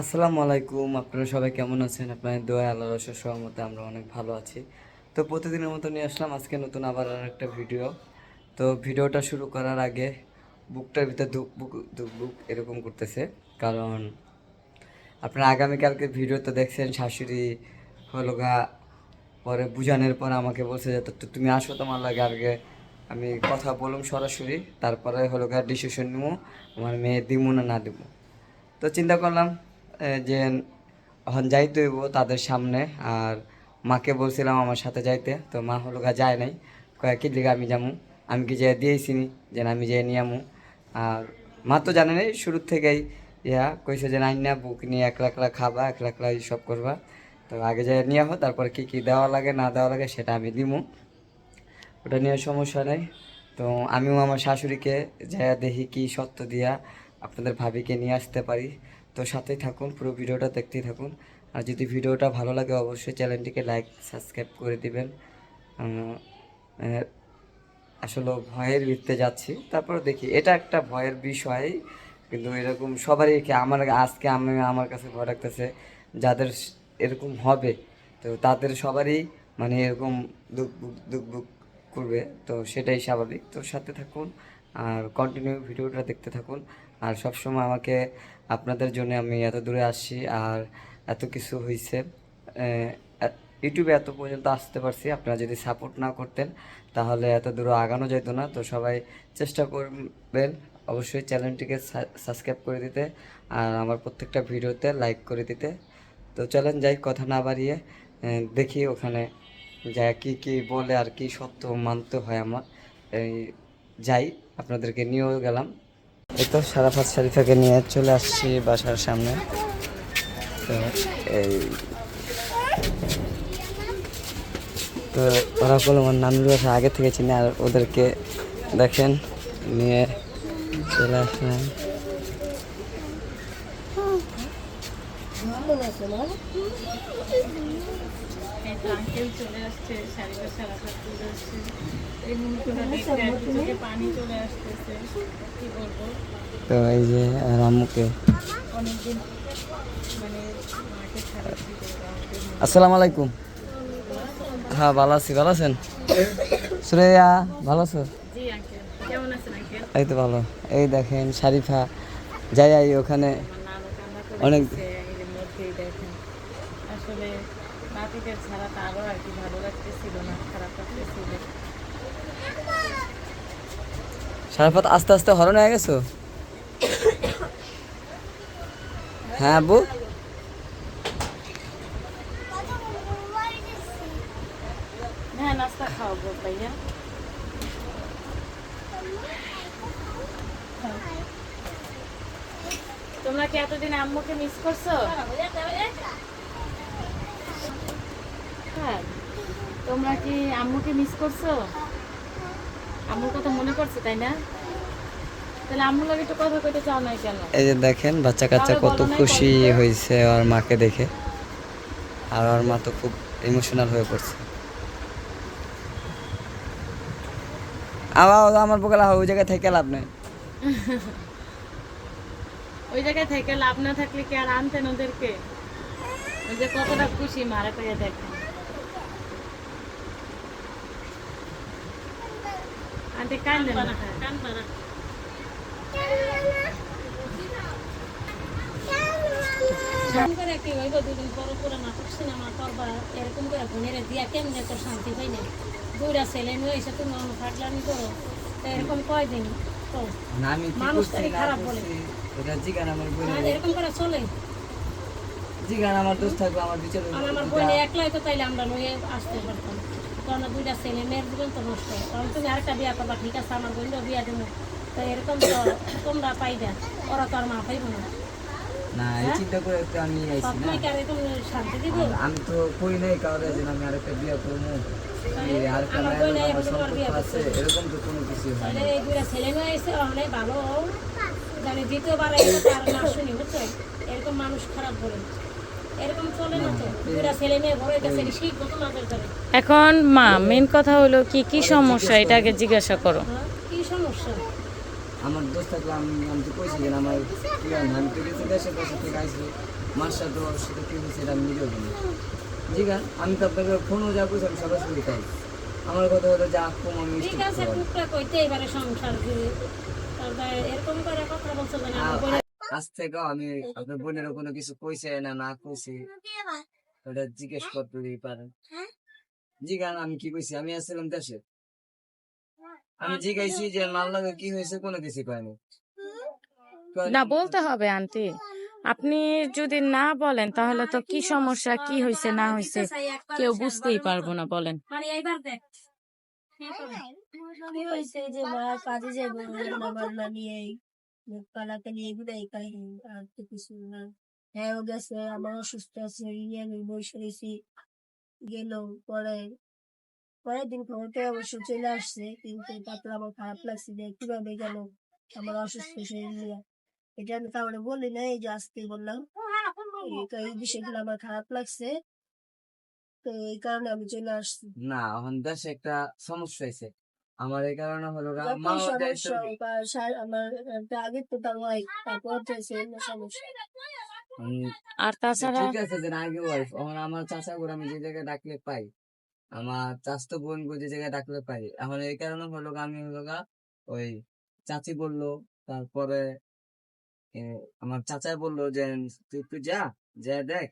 আসসালামু আলাইকুম, আপনারা সবাই কেমন আছেন? আপনাদের দোয়া আল্লাহ রসের সহমতে আমরা অনেক ভালো আছি। তো প্রতিদিনের মতো নিয়ে আসলাম আজকে নতুন আবার আর একটা ভিডিও। তো ভিডিওটা শুরু করার আগে বুকটার ভিতরে ধুক বুক ধুক বুক এরকম করতেছে। কারণ আপনারা আগামীকালকে ভিডিও তো দেখছেন, শাশুড়ি হলো গা, পরে বুঝানোর পর আমাকে বলছে যে, তো তুমি আসো তোমার লাগে আগে আমি কথা বলুম সরাসরি, তারপরে হলো গা ডিসিশন নিব আমার মেয়ে দিব না না দিব তো চিন্তা করলাম যে এখন যাইতে হইব তাদের সামনে, আর মাকে বলছিলাম আমার সাথে যাইতে, তো মা হলো গা যায় নাই। কয়েক লিগে আমি যাব আমি কি যেয়ে দিয়েছি যে আমি যেয়ে নিয়ে আমু। আর মা তো জানে নাই, শুরুর থেকেই ইয়া কইছে যে নাই না বুক নিয়ে একলা একলা খাবা, একলা একলা সব করবা। তো আগে যাই নিয়ে হো তারপরে কী কী দেওয়া লাগে, না দেওয়া লাগে, সেটা আমি দিমু। ওটা নিয়ে সমস্যা নেই। তো আমিও আমার শাশুড়িকে যা দেখি কি সত্য দিয়া আপনাদের ভাবিকে নিয়ে আসতে পারি। তো সাথেই থাকুন, পুরো ভিডিওটা দেখতেই থাকুন। আর যদি ভিডিওটা ভালো লাগে, অবশ্যই চ্যানেলটিকে লাইক, সাবস্ক্রাইব করে দিবেন। আসলে ভয়ের ভিত্তে যাচ্ছি। তারপর দেখি, এটা একটা ভয়ের বিষয়। কিন্তু এরকম সবারই কি আমার আজকে আমি আমার কাছে ভয় রাখতেছে যাদের এরকম হবে, তো তাদের সবারই মানে এরকম দুঃখ বুক দুঃখ বুক করবে। তো সেটাই স্বাভাবিক। তো সাথে থাকুন, আর কন্টিনিউ ভিডিওটা দেখতে থাকুন। আর সবসময় আমাকে আপনাদের জন্য আমি এত দূরে আসছি আর এত কিছু হয়েছে ইউটিউবে এত পর্যন্ত আসতে পারছি, আপনারা যদি সাপোর্ট না করতেন তাহলে এত দূরে আগানো যেত না। তো সবাই চেষ্টা করবেন অবশ্যই চ্যানেলটিকে সাবস্ক্রাইব করে দিতে আর আমার প্রত্যেকটা ভিডিওতে লাইক করে দিতে। তো চলেন যাই, কথা না বাড়িয়ে দেখি ওখানে যা কি কি বলে আর কি সত্য মানতে হয় আমার। এই, যাই, আপনাদেরকে নিয়েও গেলাম। এই তো সারাফাত শরীফাকে নিয়ে চলে আসছি বাসার সামনে। তো এই তো ওরা বলে আমার নানুর বাসা আগে থেকে চিনি আর ওদেরকে দেখেন, নিয়ে চলে আসলাম। তো আঙ্কেল চলে আসছে শাড়িটা সারাটা তুলে আসছে। এই মুহূর্তটা দেখতে একটু চোখে পানি চলে আসতেছে। কি বলব? তো এই যে আর আম্মুকে অনেকদিন মানে মাকে ছাড়া আসসালামু আলাইকুম। হ্যাঁ ভালো আছি ভালো আছেন? সুরেয়া ভালো আছো? জি আঙ্কেল কেমন আছেন এই তো ভালো। এই দেখেন শারিফা যাই আই ওখানে। অনেক- আসলে নাতিদের ছাড়া তারও আর কি ভালো লাগতেছিল না খারাপ লাগতেছিল। সারাফাত আস্তে আস্তে হরণ হয়ে গেছো? হ্যাঁ আব্বু? হ্যাঁ নাস্তা খাওয়াবো ভাইয়া। তোমরা কি এতদিন আম্মুকে মিস করছ? হ্যাঁ। তোমরা কি আম্মুকে মিস করছ? আম্মুর কথা মনে পড়ছে তাই না? এই যে দেখেন বাচ্চা কাচ্চা কত খুশি হয়েছে ওর মাকে দেখে। আর ওর মা তো খুব ইমোশনাল হয়ে পড়ছে। আবার আমার বোকালা ওই জায়গায় থেকে লাভ নেই। ওই জায়গায় থেকে লাভ না থাকলে কি আর আনতেন ওদেরকে? ওই যে কতটা খুশি মারা পেয়ে দেখেন। না এরকম করে কি হইব দুদিন পর পরে নাটক সিনেমা করবা এরকম করে বোনের দিয়া কেমনে তোর শান্তি পাই না দুইটা ছেলে নিয়ে এসে তুমি অন্য ফাটলামি করো এরকম কয়দিন মানুষ করছি তাকে না খারাপ বলে। জিগান আমার বোন না, এরকম করে চলে জিগান আমার থাকবে আমার বিচার আমার বোনে একলাই তো তাইলে আমরা লয়ে আসতে পারতাম কারণ দুইটা ছেলে মেয়ের জীবন তো নষ্ট। কারণ তুমি আরেকটা বিয়া করবা ঠিক আছে আমার বিয়া দেবো তো এরকম তো তোমরা পাইবা ওরা তো আর মা পাইব না। না এই চিন্তা করে তো আমি আইছি না। সবসময় তুমি শান্তি দিব? আমি তো কই নাই যে আমি আরেকটা বিয়ে করব আরেকটা বিয়ে সম্পর্ক আছে এরকম তো কোনো কিছু হয় না এই দুইটা ছেলে মেয়ে এসে অনেক ভালো। জানি দ্বিতীয়বার এসে তার না শুনি বুঝছ? এরকম মানুষ খারাপ বলে। এখন মা মেন কথা হলো কি কি সমস্যা? এটা আগে জিজ্ঞাসা করো। হ্যাঁ? কি সমস্যা? আমার দোস্ত থাকলে আমি আমি তো কইছি যে আমার কি আমি তো গেছি দেশে দেশে থেকে আইছি। মার সাথে ওর সাথে কি হয়েছে এটা আমি নিজেও জানি ঠিক আছে আমি তো আপনাকে ফোনও যা কইছি আমি সরাসরি তাই। আমার কথা হলো যে আক্রম আমি ঠিক আছে। কইতে এবারে সংসার তারপরে এরকম করে কথা বলছো না থেকেও আমি আপনার বোনেরও কোনো কিছু কইছে না না কইছি। ওটা জিজ্ঞেস করতেই পারেন। জিগান আমি কি কইছি? আমি আসছিলাম দেশে। আমি জিজ্ঞাসি যে মাল্লাকে কি হয়েছে কোনো কিছু কয়নি না বলতে হবে আন্টি। আপনি যদি না বলেন তাহলে তো কি সমস্যা কি হয়েছে না হয়েছে কেউ বুঝতেই পারব না বলেন। মানে কি হয়েছে যে মা কাজে যাব নিয়ে পালাতে নিয়ে এগুলাই কাহিনী আর তো কিছু না হ্যাঁ ও গেছে আমার অসুস্থ আছে নিয়ে আমি বসে রয়েছি গেল পরে পরের দিন খবর পেয়ে অবশ্য চলে আসছে কিন্তু তারপরে আমার খারাপ লাগছে যে কীভাবে গেল আমার অসুস্থ শরীর নিয়ে এটা আমি কাউরে বলি না এই যে আজকে বললাম এই- এই বিষয়গুলো আমার খারাপ লাগছে তো এই কারণে আমি চলে আসছি না এখন দেশে একটা সমস্যা হয়েছে আমার এই কারণে হলো গা, মা ও সমস্যা দায়িত্ব বা সা- আমার আগে তো তার তারপর তো সমস্যা। উম, আর তাছাড়া ঠিক আছে যে আগে ওয়াইফ এখন আমার চাচা করে আমি যে জায়গায় ডাকলে পাই আমার চাচতো বোন যে জায়গায় ডাকলে পাই এখন এই কারণে হলো গা, আমি হলো গা ওই চাচি বলল তারপরে আমার চাচাই বলল যে তুই একটু যা যা দেখ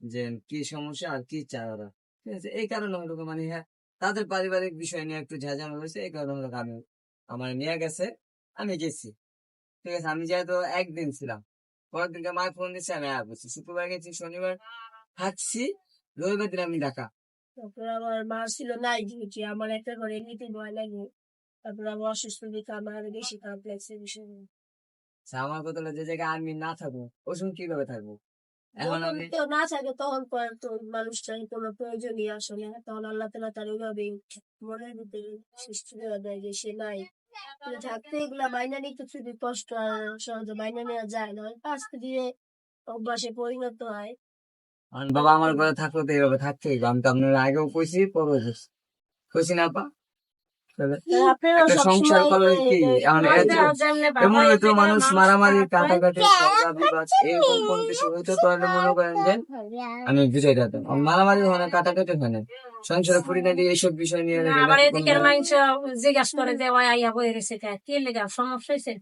যে কি সমস্যা আর কি চায় ওরা। ঠিক আছে এই কারণে হলো মানে হ্যাঁ তাদের পারিবারিক বিষয় নিয়ে একটু ঝাঁঝানো হয়েছে এই কারণে হলো আমি আমার নিয়ে গেছে আমি গেছি। ঠিক আছে আমি যেহেতু একদিন ছিলাম পরের দিনকে ফোন দিচ্ছে আমি আর বলছি শুক্রবার গেছি শনিবার থাকছি রবিবার দিন আমি ঢাকা। তারপর আমার মা ছিল নাই ডিউটি আমার একটা ঘরে এমনিতে ভয় লাগে। তারপর আমার অসুস্থ দেখে আমার আরও বেশি খারাপ লাগছে আচ্ছা, আমার কথা যে জায়গায় আমি না থাকব সময় কীভাবে থাকব? এখন আমি কেউ না থাকে তখন তো মানুষটার কোনো প্রয়োজনই আসে না। তখন আল্লাহ তালা তার ওইভাবে মনের ভিতরে সৃষ্টি করে দেয় যে সে নাই। থাকতে এগুলা মাইনা নিতে খুবই কষ্ট আর সহজে মাইনা নেওয়া যায় না। আস্তে ধীরে অভ্যাসে পরিণত হয়। বাবা আমার ঘরে থাকল তো এইভাবে থাকতে হইবে। আমি তো আপনার আগেও কইছি পরেও কইছি না আপা? সংসার সবসময় কি? এমন হয়তো মানুষ মারামারি কাটাকাটি এরকম কোন কিছু হইতো তাহলে মনে করেন যে আমি বুঝাই দিতাম মারামারি হয় না কাটাকাটি হয় না। সংসারে পরিণতি এইসব বিষয় নিয়ে আবার এদিকের মানুষ জিজ্ঞাসা করে যে ওই আইয়া বই কে? লেগা? সমস্যা হয়েছে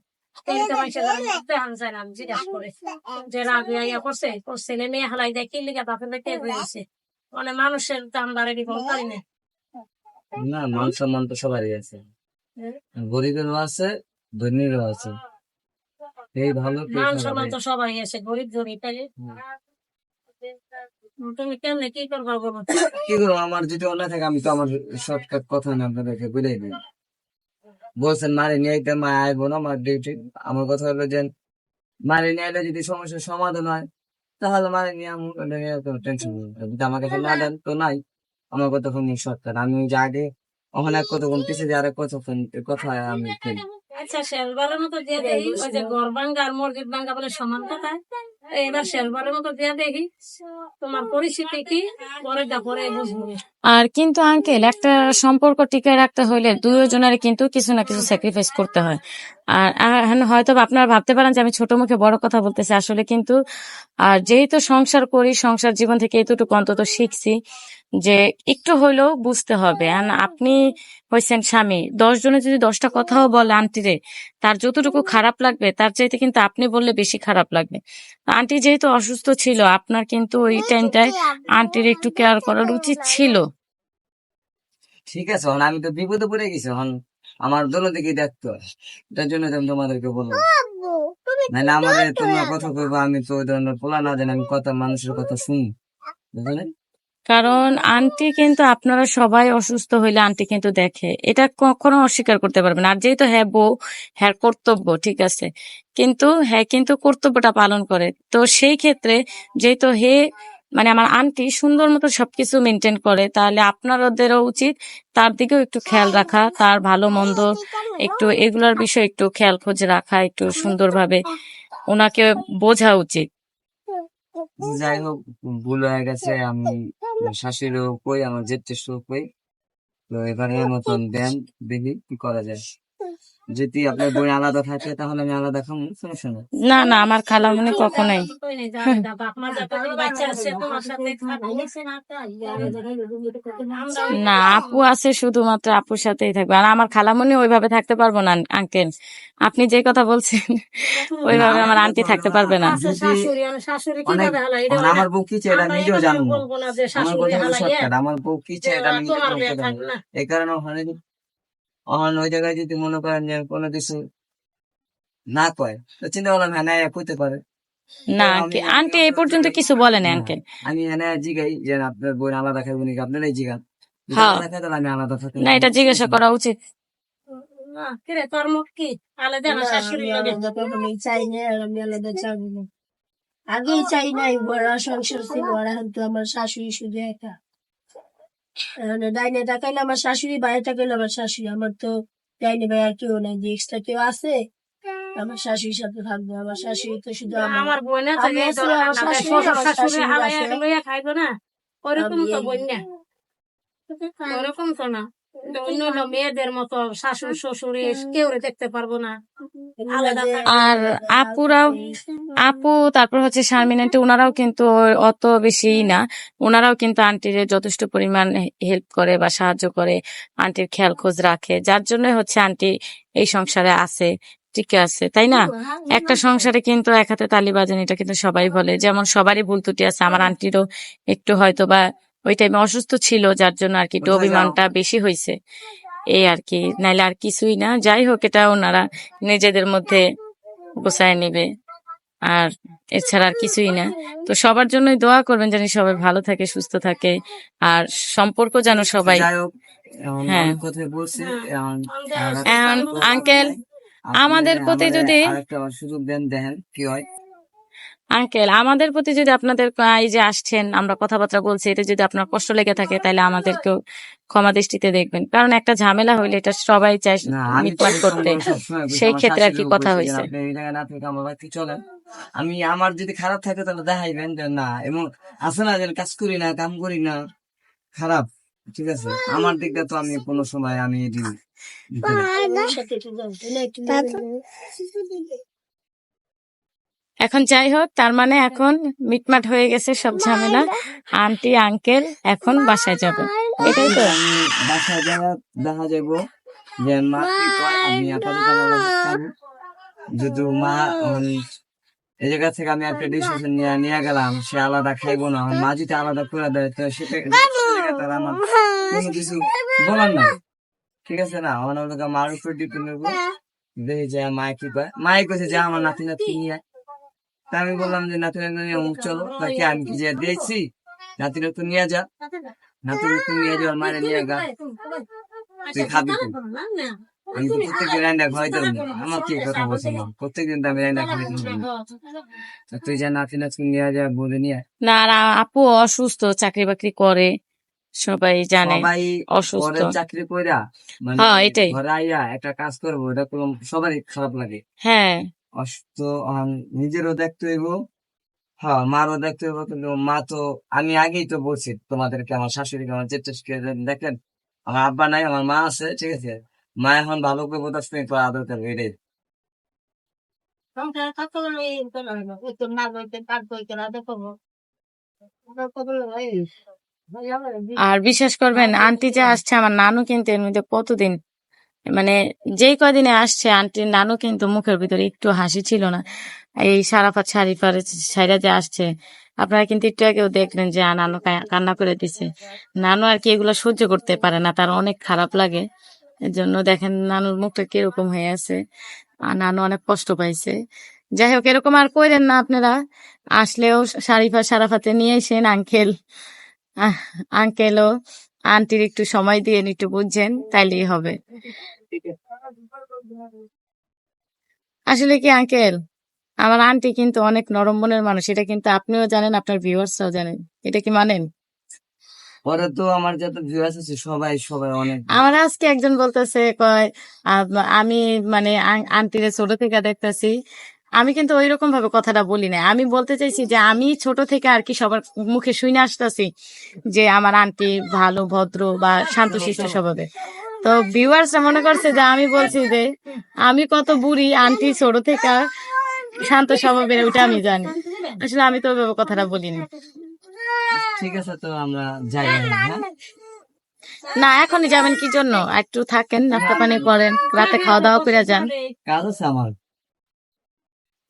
জিজ্ঞাসা করে। যে রাগু আইয়া করছে? ওর ছেলে মেয়ে হালাই দেয় কি লেগা? বাপের কে হয়েছে মানে মানুষের দাম বাড়ারি বল পারি না। না মান সম্মান তো সবারই আছে। গরিবেরও আছে ধনীরও আছে। এই ভালো মান সম্মান তো সবাই আছে গরিব ধনী তাই হুম। তুমি কেমনে কি করবা বলো? কি করব? আমার যদি অন্যায় থাকে আমি তো আমার শর্টকাট কথা না আপনাদেরকে বুঝাই দিই। বলছেন মারে নিয়ে আইতে মা আইবো না আমার ডিউটি আমার কথা হলো যে মারে নিয়ে আইলে যদি সমস্যার সমাধান হয় তাহলে মারে নিয়ে আমি টেনশন যদি আমার কাছে না দেন তো নাই। আমার ফোন শর্টকাট আমি যে ওখানে এক কতক্ষণ পিছিয়ে কতক্ষণ কথা আমি খেলি আচ্ছা শেলবারের মতো দিয়ে দেখি ওই যে ঘর আর মসজিদ ভাঙ্গা বলে সমান কথা এবার শেলবারের মতো দিয়ে দেখি তোমার পরিস্থিতি কি? পরে পরে বুঝব। আর কিন্তু আঙ্কেল একটা সম্পর্ক টিকে রাখতে হলে দুজনের কিন্তু কিছু না কিছু স্যাক্রিফাইস করতে হয়। আর আর হয়তো আপনারা ভাবতে পারেন যে আমি ছোট মুখে বড় কথা বলতেছি। আসলে কিন্তু আর যেহেতু সংসার করি সংসার জীবন থেকে এতটুকু অন্তত শিখছি যে একটু হইলেও বুঝতে হবে। আপনি হয়েছেন স্বামী দশ জনে যদি দশটা কথাও বলে আন্টিরে তার যতটুকু খারাপ লাগবে তার চাইতে কিন্তু আপনি বললে বেশি খারাপ লাগবে। আন্টি যেহেতু অসুস্থ ছিল আপনার কিন্তু ওই টাইমটায় আন্টির একটু কেয়ার করার উচিত ছিল। ঠিক আছে এখন আমি তো বিপদে পড়ে গেছি হন। আমার দোনো দিকে দেখতে। হয় এটার জন্য তো আমি তোমাদেরকে বলব নাহলে আমাদের তোমরা কথা কইবো আমি তো ওই ধরনের পোলা না জানি আমি কথা মানুষের কথা শুনি। বুঝলে? কারণ আন্টি কিন্তু আপনারা সবাই অসুস্থ হইলে আন্টি কিন্তু দেখে। এটা কখনো অস্বীকার করতে পারবেন আর যেহেতু হ্যাঁ বউ হ্যাঁ কর্তব্য, ঠিক আছে। কিন্তু হ্যাঁ কিন্তু কর্তব্যটা পালন করে। তো সেই ক্ষেত্রে যেহেতু হে মানে আমার আন্টি সুন্দর মতো সবকিছু মেনটেন করে, তাহলে আপনাদেরও উচিত তার দিকেও একটু খেয়াল রাখা, তার ভালো মন্দ একটু এগুলোর বিষয়ে একটু খেয়াল খোঁজ রাখা, একটু সুন্দরভাবে ওনাকে বোঝা উচিত। যাই হোক ভুল হয়ে গেছে, আমি শাশুড়িও কই আমার জেঠেও কই তো এবারে মতন দেন, দেখি কি করা যায়। যদি আপনার বই আলাদা থাকে তাহলে আমি আলাদা খাব সমস্যা নেই। না না আমার খালামুনি কখনোই। তোমার সাথে আমরা না আপু আছে শুধুমাত্র আপুর সাথেই থাকবে। আর আমার খালামুনি ওইভাবে থাকতে পারব না আঙ্কেল আপনি যে কথা বলছেন ওইভাবে আমার আন্টি থাকতে পারবে না। আমার বউ কি চাই এটা নিজেও জানব বলব না যে আমার বউ কি চাই এটা আমি এই কারণে ওখানে অহন ওই জায়গায় যদি মনে করেন যে কোনো কিছু না কয় তো চিন্তা করলাম হ্যাঁ না কইতে পারে। না আন্টি এই পর্যন্ত কিছু না, আঙ্কেল। আমি এনে জিগাই যে আপনার বোন আলাদা খাইব নাকি আপনারাই জিগান। যদি হ্যাঁ। আমি আলাদা থাকি না এটা জিজ্ঞাসা করা উচিত। না কিরে তোর মুখ কি? আলাদা না শাশুড়ি লাগে। আলাদা চাই না আমি আলাদা চাবো না। আগেই চাই নাই বড় সংসার ছিল আর এখন তো আমার শাশুড়ি শুধু একা। ডাইনে টাকাইলে আমার শাশুড়ি বাইরে টাকাইলে আমার শাশুড়ি। আমার তো ডাইনে ভাই আর কেউ নাই যে এক্সট্রা কেউ আছে আমার শাশুড়ির সাথে থাকবে। আমার শাশুড়ি তো শুধু আমার থাকে আমার শাশুড়ি। লইয়া খাইবো না ওরকম তো বোন না। ওরকম তো না। অন্য অন্য মেয়েদের মতো শাশুড়ি শ্বশুরি কেউ দেখতে পারব না। আর আপুরাও আপু তারপর হচ্ছে শারমিন আন্টি ওনারাও কিন্তু অত বেশি না। ওনারাও কিন্তু আন্টির যথেষ্ট পরিমাণ হেল্প করে বা সাহায্য করে আন্টির খেয়াল খোঁজ রাখে। যার জন্য হচ্ছে আন্টি এই সংসারে আছে টিকে আছে তাই না? একটা সংসারে কিন্তু এক হাতে তালি বাজেন এটা কিন্তু সবাই বলে। যেমন সবারই ভুল ত্রুটি আছে আমার আন্টিরও একটু হয়তো বা ওই টাইমে অসুস্থ ছিল যার জন্য আর কি একটু অভিমানটা বেশি হয়েছে এই আর কি নাইলে আর কিছুই না। যাই হোক এটা ওনারা নিজেদের মধ্যে গোছায় নেবে। আর এছাড়া আর কিছুই না। তো সবার জন্যই দোয়া করবেন যেন সবাই ভালো থাকে সুস্থ থাকে। আর সম্পর্ক যেন সবাই হ্যাঁ। আঙ্কেল আমাদের প্রতি যদি- সুযোগ দেন দেখেন কি হয়। আঙ্কেল আমাদের প্রতি যদি আপনাদের এই যে আসছেন আমরা কথাবার্তা বলছি এটা যদি আপনার কষ্ট লেগে থাকে তাহলে আমাদেরকেও ক্ষমা দৃষ্টিতে দেখবেন। কারণ একটা ঝামেলা হইলে এটা সবাই চায় মিটমাট করতে। সেই ক্ষেত্রে আর কি কথা হয়েছে আমি আমার যদি খারাপ থাকে তাহলে দেখাইবেন যে না এবং আছে না যে কাজ করি না কাম করি না। খারাপ ঠিক আছে? আমার দিকটা তো আমি কোনো সময় আমি এটি দিতে না। আমার সাথে একটু যাও, তাই না? একটু যাও। এখন যাই হোক তার মানে এখন মিটমাট হয়ে গেছে সব ঝামেলা। আন্টি আঙ্কেল এখন বাসায় যাবে। এটাই তো। আমি বাসায় যাওয়া দেখা যাব যে মা কি কয় আমি আপাতত যদি মা এই জায়গা থেকে আমি একটা ডিসিশন নিয়ে নিয়ে গেলাম সে আলাদা খাইবো না। আমার মা যদি আলাদা করে দেয় তো সেটা তার আমার কোনো কিছু বলার নাই। ঠিক আছে না? আমার মার উপর ডিপেন্ড করব। দেখি যে মা কি কয়। মাই কইছে যে আমার নাতি নাতি নিয়ে। তা আমি বললাম যে নাতি নাতি নিয়ে অমুক চলো তাকে আমি কি যে দিয়েছি। নাতি নাতি নিয়ে যা। নাতি নাতি নিয়ে যা মারে নিয়ে গা। তুই খাবি আমি তো প্রত্যেকদিন রান্না খাওয়াইতে পারি আমার কি কথা বলছি না প্রত্যেকদিন আমি রান্না খাওয়াইতে পারি তা তুই যা নাতি নাতি নিয়ে যা বলে নিয়ে। না আর আপু অসুস্থ চাকরি বাকরি করে সবাই জানে অসুস্থ। চাকরি কইরা। মানে হ্যাঁ, এটাই। ঘরে আইয়া একটা কাজ করব এটা কোনো সবারই খারাপ লাগে। হ্যাঁ। অসুস্থ আম, নিজেরও দেখতে হইব। হ্যাঁ মারও দেখতে হইব কিন্তু মা তো আমি আগেই তো বলছি তোমাদেরকে আমার শাশুড়িকে আমার চেষ্টা দেখেন আমার আব্বা নাই আমার মা আছে ঠিক আছে? মা এখন ভালো করে বোঝাস তুমি তো আদর করবে এটাই। আর বিশ্বাস করবেন আন্টি যে আসছে আমার নানু কিন্তু এর মধ্যে কতদিন মানে যেই কদিনে আসছে আন্টির নানু কিন্তু মুখের ভিতরে একটু হাসি ছিল না। এই সারাফাত শারিফার সাইরা যে আসছে, আপনারা কিন্তু একটু আগেও দেখলেন যে নানু কান্না করে দিছে। নানু আর কি এগুলো সহ্য করতে পারে না, তার অনেক খারাপ লাগে। এর জন্য দেখেন নানুর মুখটা কীরকম হয়ে আছে, আর নানু অনেক কষ্ট পাইছে। যাই হোক, এরকম আর কইরেন না আপনারা। আসলেও শারিফা সারাফাতে নিয়ে এসেন আঙ্কেল। আঙ্কেলও আন্টির একটু সময় দিয়ে একটু বুঝছেন তাইলেই হবে। আসলে কি আঙ্কেল? আমার আন্টি কিন্তু অনেক নরম মনের মানুষ এটা কিন্তু আপনিও জানেন আপনার ভিউয়ার্সরাও জানেন। এটা কি মানেন? পরে তো আমার যত ভিউয়ার্স আছে সবাই সবাই অনেক আমার আজকে একজন বলতেছে কয় আমি মানে আন্টিরে ছোট থেকে দেখতেছি আমি কিন্তু ওই রকম ভাবে কথাটা বলি না আমি বলতে চাইছি যে আমি ছোট থেকে আর কি সবার মুখে শুনে আসতেছি যে আমার আন্টি ভালো ভদ্র বা শান্তশিষ্ট স্বভাবে তো ভিউয়ার্সরা মনে করছে যে আমি বলছি যে আমি কত বুড়ি আন্টি ছোট থেকে শান্ত স্বভাবের ওইটা আমি জানি। আসলে আমি তো ওইভাবে কথাটা বলিনি। ঠিক আছে তো আমরা যাই হ্যাঁ? না এখনই যাবেন কি জন্য? একটু থাকেন নাস্তা পানি করেন রাতে খাওয়া দাওয়া করে যান। কাজ আছে আমার এটা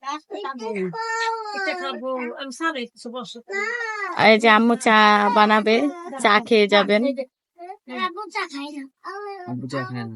খাব আমি সারে কিছু বসো এই যে আম্মু চা বানাবে চা খেয়ে যাবেন। চা খায় না?